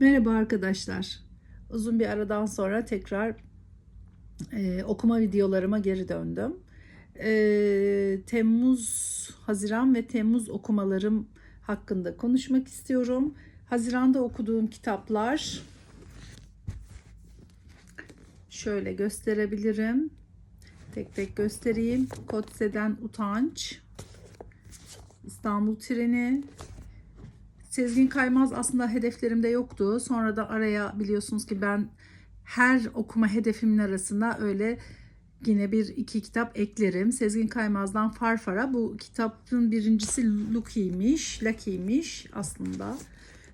Merhaba arkadaşlar. Uzun bir aradan sonra tekrar e, okuma videolarıma geri döndüm. E, Temmuz, Haziran ve Temmuz okumalarım hakkında konuşmak istiyorum. Haziranda okuduğum kitaplar şöyle gösterebilirim. Tek tek göstereyim. Kotse'den Utanç, İstanbul Treni, Sezgin Kaymaz aslında hedeflerimde yoktu. Sonra da araya biliyorsunuz ki ben her okuma hedefimin arasına öyle yine bir iki kitap eklerim. Sezgin Kaymaz'dan Farfara. Bu kitabın birincisi Lucky'miş, Lucky'miş aslında.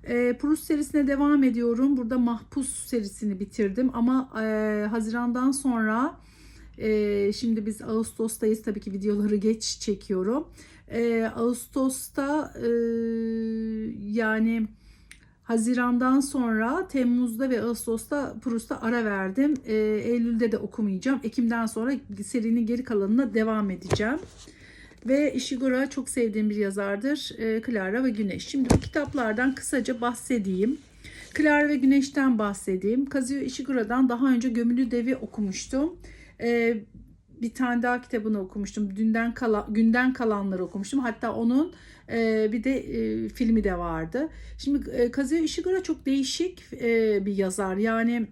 E, Proust serisine devam ediyorum. Burada Mahpus serisini bitirdim ama e, Haziran'dan sonra e, şimdi biz Ağustos'tayız tabii ki videoları geç çekiyorum. E, Ağustos'ta e, yani Haziran'dan sonra Temmuz'da ve Ağustos'ta Proust'a ara verdim. E, Eylül'de de okumayacağım. Ekim'den sonra serinin geri kalanına devam edeceğim. Ve Ishiguro çok sevdiğim bir yazardır. E, Clara ve Güneş. Şimdi bu kitaplardan kısaca bahsedeyim. Clara ve Güneş'ten bahsedeyim. Kazuo Ishiguro'dan daha önce Gömülü Devi okumuştum. E, bir tane daha kitabını okumuştum. Dünden kala, günden kalanları okumuştum. Hatta onun e, bir de e, filmi de vardı. Şimdi e, Kazuo Ishiguro çok değişik e, bir yazar. Yani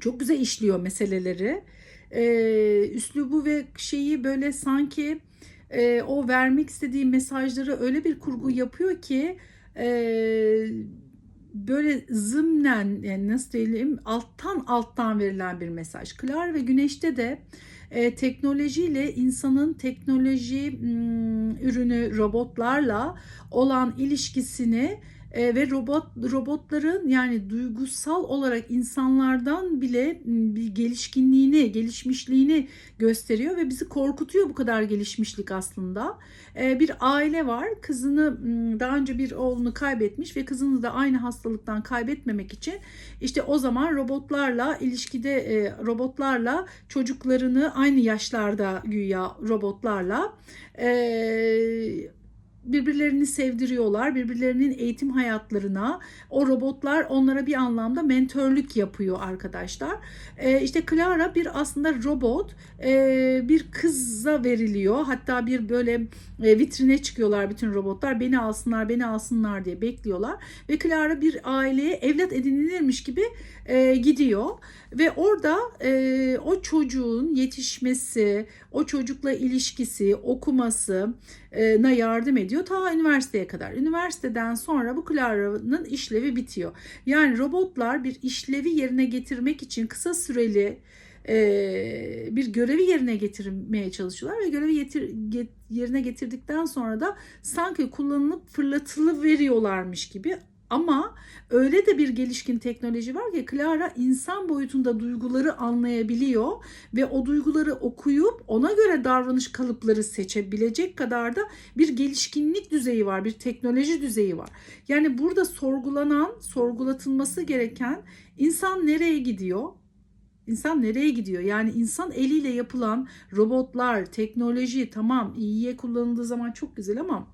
çok güzel işliyor meseleleri. E, üslubu ve şeyi böyle sanki e, o vermek istediği mesajları öyle bir kurgu yapıyor ki e, böyle zımnen yani nasıl diyelim alttan alttan verilen bir mesaj. Klar ve Güneş'te de e, teknolojiyle insanın teknoloji m, ürünü robotlarla olan ilişkisini e, ve robot robotların yani duygusal olarak insanlardan bile bir gelişkinliğini, gelişmişliğini gösteriyor ve bizi korkutuyor bu kadar gelişmişlik aslında. E, bir aile var. Kızını daha önce bir oğlunu kaybetmiş ve kızını da aynı hastalıktan kaybetmemek için işte o zaman robotlarla ilişkide e, robotlarla çocuklarını aynı yaşlarda güya robotlarla e, birbirlerini sevdiriyorlar. Birbirlerinin eğitim hayatlarına o robotlar onlara bir anlamda mentörlük yapıyor arkadaşlar. Ee, işte Clara bir aslında robot e, bir kıza veriliyor. Hatta bir böyle e, vitrine çıkıyorlar bütün robotlar. Beni alsınlar, beni alsınlar diye bekliyorlar. Ve Clara bir aileye evlat edinilirmiş gibi e, gidiyor. Ve orada e, o çocuğun yetişmesi, o çocukla ilişkisi, okuması na yardım ediyor ta üniversiteye kadar. Üniversiteden sonra bu Clara'nın işlevi bitiyor. Yani robotlar bir işlevi yerine getirmek için kısa süreli bir görevi yerine getirmeye çalışıyorlar ve görevi getir, get, yerine getirdikten sonra da sanki kullanılıp fırlatılı veriyorlarmış gibi ama öyle de bir gelişkin teknoloji var ki Clara insan boyutunda duyguları anlayabiliyor ve o duyguları okuyup ona göre davranış kalıpları seçebilecek kadar da bir gelişkinlik düzeyi var, bir teknoloji düzeyi var. Yani burada sorgulanan, sorgulatılması gereken insan nereye gidiyor? İnsan nereye gidiyor? Yani insan eliyle yapılan robotlar, teknoloji tamam iyiye kullanıldığı zaman çok güzel ama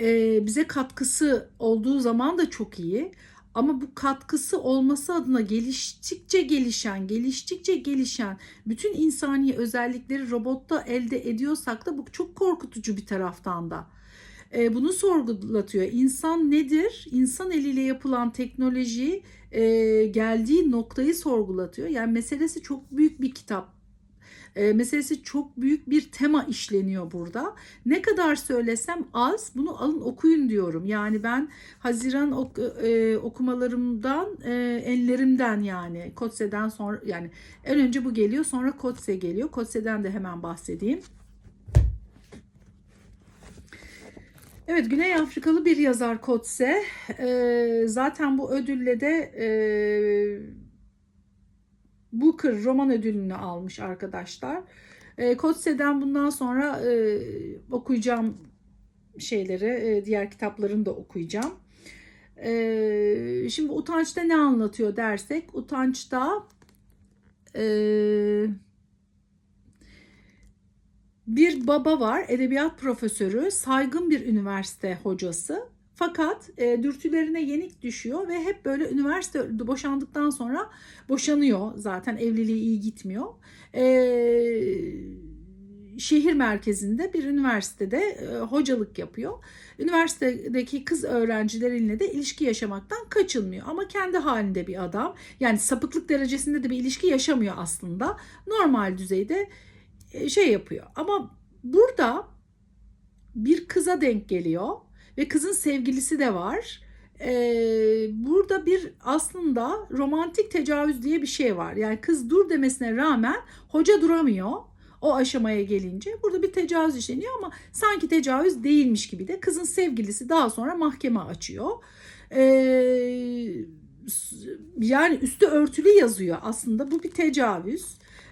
e, bize katkısı olduğu zaman da çok iyi. Ama bu katkısı olması adına geliştikçe gelişen, geliştikçe gelişen bütün insani özellikleri robotta elde ediyorsak da bu çok korkutucu bir taraftan da. E, bunu sorgulatıyor. İnsan nedir? İnsan eliyle yapılan teknoloji e, geldiği noktayı sorgulatıyor. Yani meselesi çok büyük bir kitap e, meselesi çok büyük bir tema işleniyor burada. Ne kadar söylesem az bunu alın okuyun diyorum. Yani ben Haziran ok, e, okumalarımdan e, ellerimden yani Kotse'den sonra yani en önce bu geliyor sonra Kotse geliyor. Kotse'den de hemen bahsedeyim. Evet Güney Afrikalı bir yazar Kotse. E, zaten bu ödülle de e, Booker roman ödülünü almış arkadaşlar. E, Kotse'den bundan sonra e, okuyacağım şeyleri, e, diğer kitaplarını da okuyacağım. E, şimdi Utanç'ta ne anlatıyor dersek, Utanç'ta e, bir baba var, edebiyat profesörü, saygın bir üniversite hocası. Fakat e, dürtülerine yenik düşüyor ve hep böyle üniversite boşandıktan sonra boşanıyor. Zaten evliliği iyi gitmiyor. E, şehir merkezinde bir üniversitede e, hocalık yapıyor. Üniversitedeki kız öğrencileriyle de ilişki yaşamaktan kaçınmıyor. Ama kendi halinde bir adam. Yani sapıklık derecesinde de bir ilişki yaşamıyor aslında. Normal düzeyde e, şey yapıyor. Ama burada bir kıza denk geliyor ve kızın sevgilisi de var. Ee, burada bir aslında romantik tecavüz diye bir şey var. Yani kız dur demesine rağmen hoca duramıyor o aşamaya gelince. Burada bir tecavüz işleniyor ama sanki tecavüz değilmiş gibi de kızın sevgilisi daha sonra mahkeme açıyor. Ee, yani üstü örtülü yazıyor aslında bu bir tecavüz.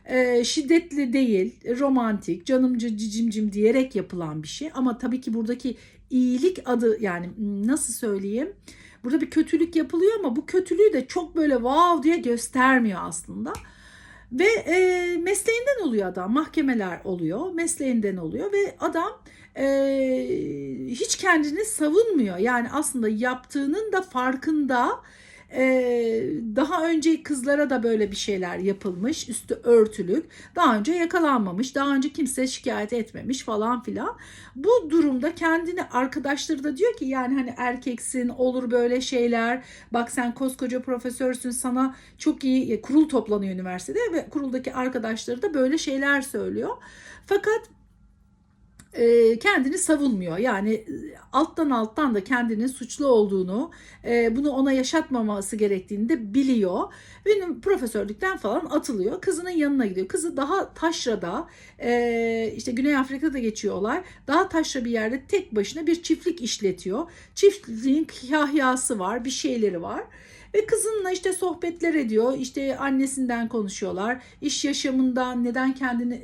Ee, şiddetli değil, romantik, canımcı cicimcim diyerek yapılan bir şey. Ama tabii ki buradaki iyilik adı yani nasıl söyleyeyim? Burada bir kötülük yapılıyor ama bu kötülüğü de çok böyle wow diye göstermiyor aslında. Ve e, mesleğinden oluyor adam. Mahkemeler oluyor. Mesleğinden oluyor ve adam e, hiç kendini savunmuyor. Yani aslında yaptığının da farkında. Ee, daha önce kızlara da böyle bir şeyler yapılmış üstü örtülük. Daha önce yakalanmamış daha önce kimse şikayet etmemiş falan filan. Bu durumda kendini arkadaşları da diyor ki yani hani erkeksin olur böyle şeyler. Bak sen koskoca profesörsün sana çok iyi kurul toplanıyor üniversitede ve kuruldaki arkadaşları da böyle şeyler söylüyor. Fakat e, kendini savunmuyor. Yani e, alttan alttan da kendinin suçlu olduğunu, e, bunu ona yaşatmaması gerektiğini de biliyor. Benim profesörlükten falan atılıyor. Kızının yanına gidiyor. Kızı daha taşrada, işte Güney Afrika'da geçiyor olay. Daha taşra bir yerde tek başına bir çiftlik işletiyor. Çiftliğin kahyası var, bir şeyleri var. Ve kızınla işte sohbetler ediyor. İşte annesinden konuşuyorlar. İş yaşamından neden kendini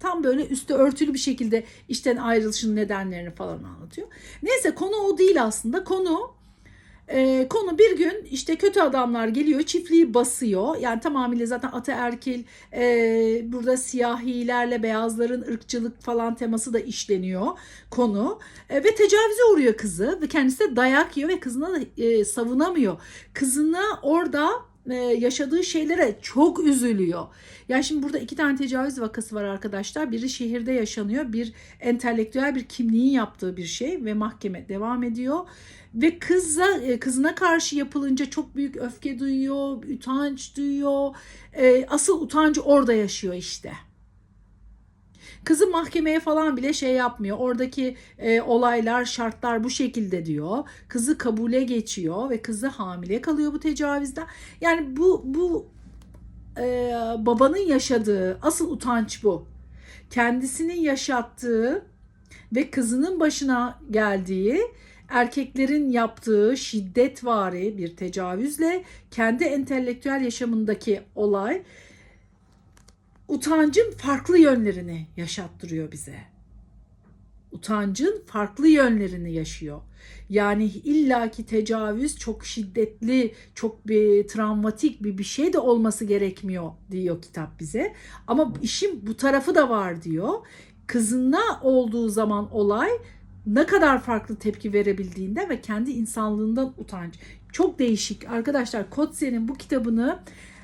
tam böyle üstü örtülü bir şekilde işten ayrılışın nedenlerini falan anlatıyor. Neyse konu o değil aslında. Konu e, konu bir gün işte kötü adamlar geliyor çiftliği basıyor. Yani tamamıyla zaten ataerkil e, burada siyahilerle beyazların ırkçılık falan teması da işleniyor konu. E, ve tecavüze uğruyor kızı ve kendisi de dayak yiyor ve kızına da e, savunamıyor. Kızına orada yaşadığı şeylere çok üzülüyor. Yani şimdi burada iki tane tecavüz vakası var arkadaşlar. Biri şehirde yaşanıyor. Bir entelektüel bir kimliğin yaptığı bir şey ve mahkeme devam ediyor. Ve kıza, e, kızına karşı yapılınca çok büyük öfke duyuyor, utanç duyuyor. E, asıl utancı orada yaşıyor işte. Kızı mahkemeye falan bile şey yapmıyor. Oradaki e, olaylar, şartlar bu şekilde diyor. Kızı kabule geçiyor ve kızı hamile kalıyor bu tecavüzden. Yani bu bu e, babanın yaşadığı asıl utanç bu. Kendisinin yaşattığı ve kızının başına geldiği erkeklerin yaptığı şiddetvari bir tecavüzle kendi entelektüel yaşamındaki olay utancın farklı yönlerini yaşattırıyor bize. Utancın farklı yönlerini yaşıyor. Yani illaki tecavüz çok şiddetli, çok bir travmatik bir bir şey de olması gerekmiyor diyor kitap bize. Ama işin bu tarafı da var diyor. Kızına olduğu zaman olay ne kadar farklı tepki verebildiğinde ve kendi insanlığından utanç. Çok değişik. Arkadaşlar Kotze'nin bu kitabını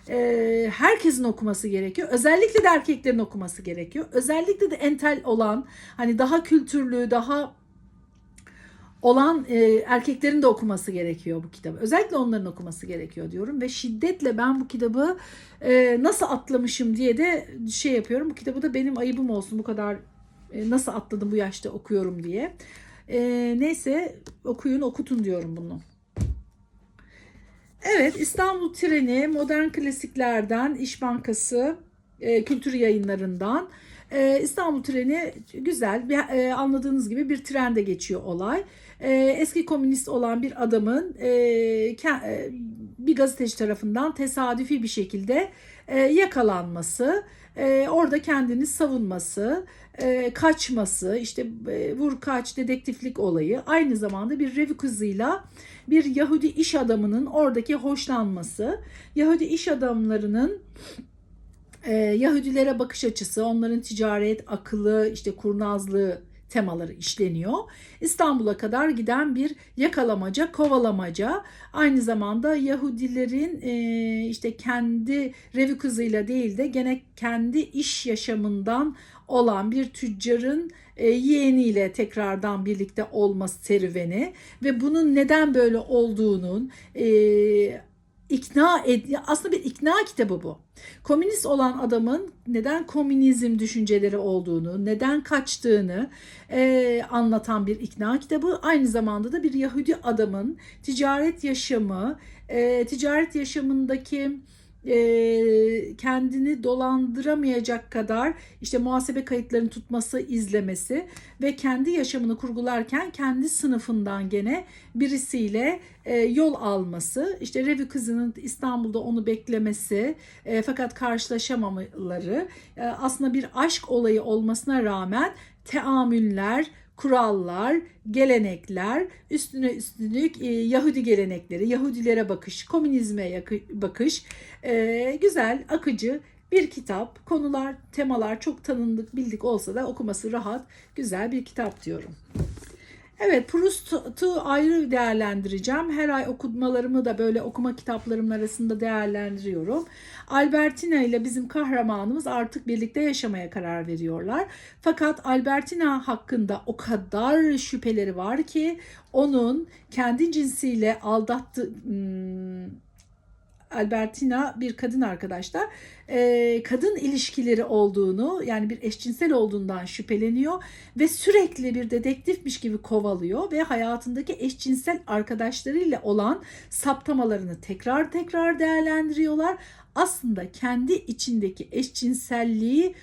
e, herkesin okuması gerekiyor. Özellikle de erkeklerin okuması gerekiyor. Özellikle de entel olan, hani daha kültürlü, daha olan e, erkeklerin de okuması gerekiyor bu kitabı. Özellikle onların okuması gerekiyor diyorum ve şiddetle ben bu kitabı e, nasıl atlamışım diye de şey yapıyorum. Bu kitabı da benim ayıbım olsun bu kadar e, nasıl atladım bu yaşta okuyorum diye. E, neyse okuyun okutun diyorum bunu. Evet İstanbul Treni modern klasiklerden İş Bankası e, kültür yayınlarından e, İstanbul Treni güzel bir, e, anladığınız gibi bir trende geçiyor olay. E, eski komünist olan bir adamın e, e, bir gazeteci tarafından tesadüfi bir şekilde e, yakalanması, e, orada kendini savunması, e, kaçması, işte e, vur kaç dedektiflik olayı aynı zamanda bir revi kızıyla bir Yahudi iş adamının oradaki hoşlanması, Yahudi iş adamlarının e, Yahudilere bakış açısı, onların ticaret, akıllı, işte kurnazlığı temaları işleniyor. İstanbul'a kadar giden bir yakalamaca, kovalamaca. Aynı zamanda Yahudilerin e, işte kendi revi kızıyla değil de gene kendi iş yaşamından olan bir tüccarın e, yeğeniyle tekrardan birlikte olma serüveni ve bunun neden böyle olduğunun e, ikna ed aslında bir ikna kitabı bu. Komünist olan adamın neden komünizm düşünceleri olduğunu, neden kaçtığını e, anlatan bir ikna kitabı. Aynı zamanda da bir Yahudi adamın ticaret yaşamı, e, ticaret yaşamındaki e, kendini dolandıramayacak kadar işte muhasebe kayıtlarını tutması, izlemesi ve kendi yaşamını kurgularken kendi sınıfından gene birisiyle e, yol alması, işte Revi kızının İstanbul'da onu beklemesi e, fakat karşılaşamamaları e, aslında bir aşk olayı olmasına rağmen teamüller, kurallar, gelenekler, üstüne üstlük e, Yahudi gelenekleri, Yahudilere bakış, komünizme yakı- bakış, e, güzel, akıcı bir kitap. Konular, temalar çok tanındık, bildik olsa da okuması rahat, güzel bir kitap diyorum. Evet Proust'u ayrı değerlendireceğim. Her ay okumalarımı da böyle okuma kitaplarımın arasında değerlendiriyorum. Albertina ile bizim kahramanımız artık birlikte yaşamaya karar veriyorlar. Fakat Albertina hakkında o kadar şüpheleri var ki onun kendi cinsiyle aldattı... Hmm, Albertina bir kadın arkadaşlar e, kadın ilişkileri olduğunu yani bir eşcinsel olduğundan şüpheleniyor ve sürekli bir dedektifmiş gibi kovalıyor ve hayatındaki eşcinsel arkadaşlarıyla olan saptamalarını tekrar tekrar değerlendiriyorlar. Aslında kendi içindeki eşcinselliği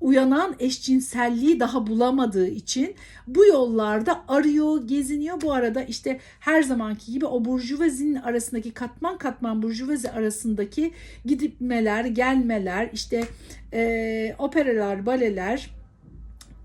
uyanan eşcinselliği daha bulamadığı için bu yollarda arıyor, geziniyor. Bu arada işte her zamanki gibi o burjuvazinin arasındaki katman katman burjuvazi arasındaki gidipmeler, gelmeler, işte e, operalar, baleler,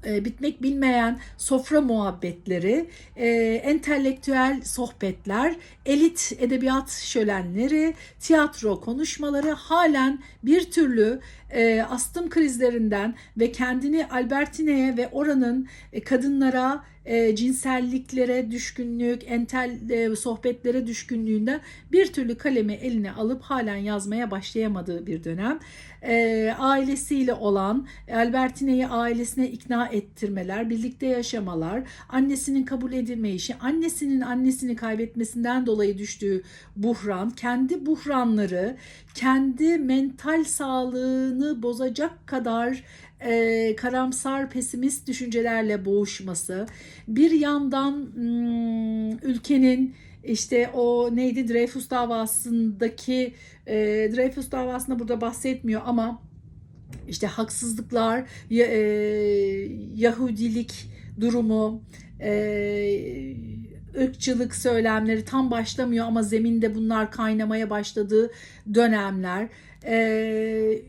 e, bitmek bilmeyen sofra muhabbetleri, e, entelektüel sohbetler, elit edebiyat şölenleri, tiyatro konuşmaları halen bir türlü e, astım krizlerinden ve kendini Albertine'ye ve oranın e, kadınlara e, cinselliklere düşkünlük, entel e, sohbetlere düşkünlüğünden bir türlü kalemi eline alıp halen yazmaya başlayamadığı bir dönem. E, ailesiyle olan Albertine'yi ailesine ikna ettirmeler, birlikte yaşamalar, annesinin kabul edilmeyişi, annesinin annesini kaybetmesinden dolayı düştüğü buhran, kendi buhranları, kendi mental sağlığını bozacak kadar e, karamsar, pesimist düşüncelerle boğuşması, bir yandan hmm, ülkenin işte o neydi Dreyfus davasındaki e, Dreyfus davasında burada bahsetmiyor ama işte haksızlıklar, ya, e, Yahudilik durumu, e, ırkçılık söylemleri tam başlamıyor ama zeminde bunlar kaynamaya başladığı dönemler. E,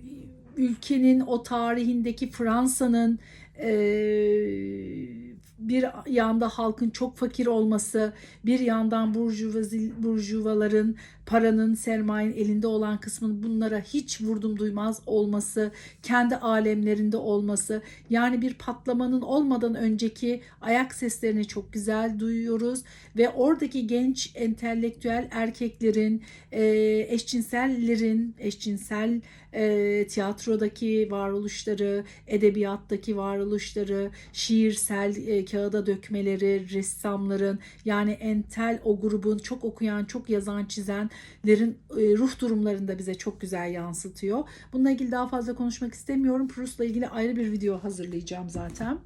ülkenin o tarihindeki Fransa'nın e, bir yanda halkın çok fakir olması, bir yandan burjuvazi, burjuvaların paranın, sermayenin elinde olan kısmının bunlara hiç vurdum duymaz olması, kendi alemlerinde olması, yani bir patlamanın olmadan önceki ayak seslerini çok güzel duyuyoruz ve oradaki genç entelektüel erkeklerin, e, eşcinsellerin, eşcinsel e, tiyatrodaki varoluşları, edebiyattaki varoluşları, şiirsel e, kağıda dökmeleri, ressamların yani entel o grubun çok okuyan, çok yazan, çizenlerin e, ruh durumlarını da bize çok güzel yansıtıyor. Bununla ilgili daha fazla konuşmak istemiyorum. Proust'la ilgili ayrı bir video hazırlayacağım zaten.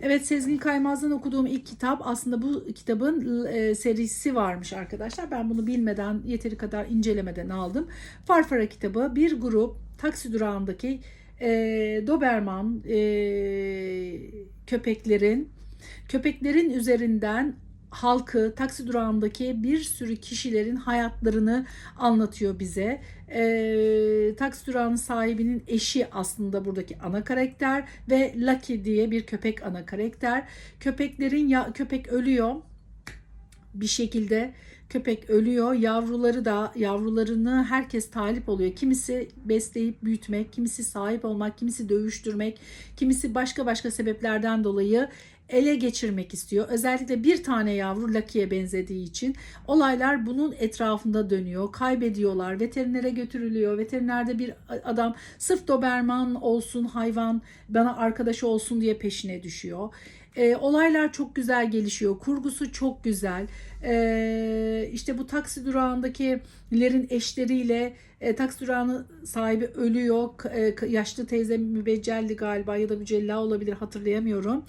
Evet Sezgin Kaymaz'dan okuduğum ilk kitap aslında bu kitabın e, serisi varmış arkadaşlar. Ben bunu bilmeden yeteri kadar incelemeden aldım. Farfara kitabı bir grup taksi durağındaki e, Doberman e, köpeklerin köpeklerin üzerinden halkı, taksi durağındaki bir sürü kişilerin hayatlarını anlatıyor bize. E, taksi durağının sahibinin eşi aslında buradaki ana karakter ve Lucky diye bir köpek ana karakter. Köpeklerin ya köpek ölüyor bir şekilde köpek ölüyor. Yavruları da yavrularını herkes talip oluyor. Kimisi besleyip büyütmek, kimisi sahip olmak, kimisi dövüştürmek, kimisi başka başka sebeplerden dolayı ele geçirmek istiyor. Özellikle bir tane yavru Lucky'ye benzediği için olaylar bunun etrafında dönüyor. Kaybediyorlar. Veterinere götürülüyor. Veterinerde bir adam sırf Doberman olsun hayvan bana arkadaş olsun diye peşine düşüyor. E, olaylar çok güzel gelişiyor. Kurgusu çok güzel. E, işte bu taksi durağındakilerin eşleriyle e, taksi durağının sahibi ölüyor. E, yaşlı teyze mübecceldi galiba ya da mücella olabilir hatırlayamıyorum.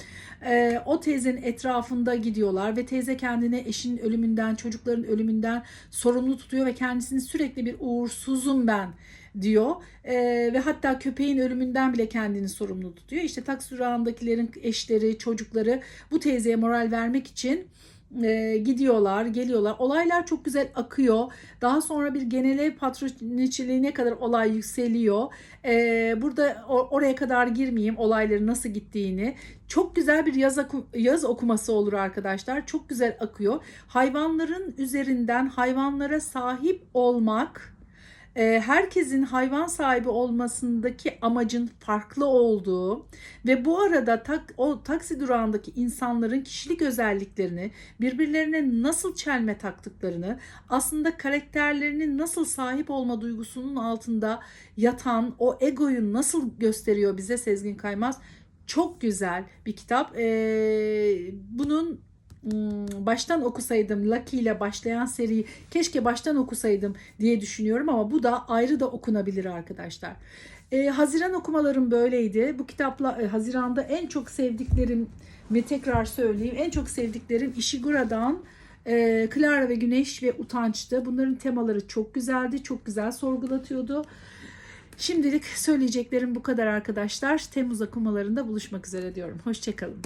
E, o teyzenin etrafında gidiyorlar ve teyze kendine eşinin ölümünden, çocukların ölümünden sorumlu tutuyor ve kendisini sürekli bir uğursuzum ben diyor E, ve hatta köpeğin ölümünden bile kendini sorumlu tutuyor. İşte taksi durağındakilerin eşleri, çocukları bu teyzeye moral vermek için e, gidiyorlar, geliyorlar. Olaylar çok güzel akıyor. Daha sonra bir genel ev patroniçiliğine kadar olay yükseliyor. E, burada o- oraya kadar girmeyeyim olayların nasıl gittiğini. Çok güzel bir yaz, yaz okuması olur arkadaşlar. Çok güzel akıyor. Hayvanların üzerinden hayvanlara sahip olmak herkesin hayvan sahibi olmasındaki amacın farklı olduğu ve bu arada tak, o taksi durağındaki insanların kişilik özelliklerini birbirlerine nasıl çelme taktıklarını aslında karakterlerinin nasıl sahip olma duygusunun altında yatan o egoyu nasıl gösteriyor bize Sezgin Kaymaz çok güzel bir kitap. Ee, bunun baştan okusaydım Lucky ile başlayan seriyi keşke baştan okusaydım diye düşünüyorum ama bu da ayrı da okunabilir arkadaşlar. Ee, Haziran okumalarım böyleydi. Bu kitapla e, Haziran'da en çok sevdiklerim ve tekrar söyleyeyim en çok sevdiklerim Ishigura'dan e, Clara ve Güneş ve Utanç'tı. Bunların temaları çok güzeldi. Çok güzel sorgulatıyordu. Şimdilik söyleyeceklerim bu kadar arkadaşlar. Temmuz okumalarında buluşmak üzere diyorum. Hoşçakalın.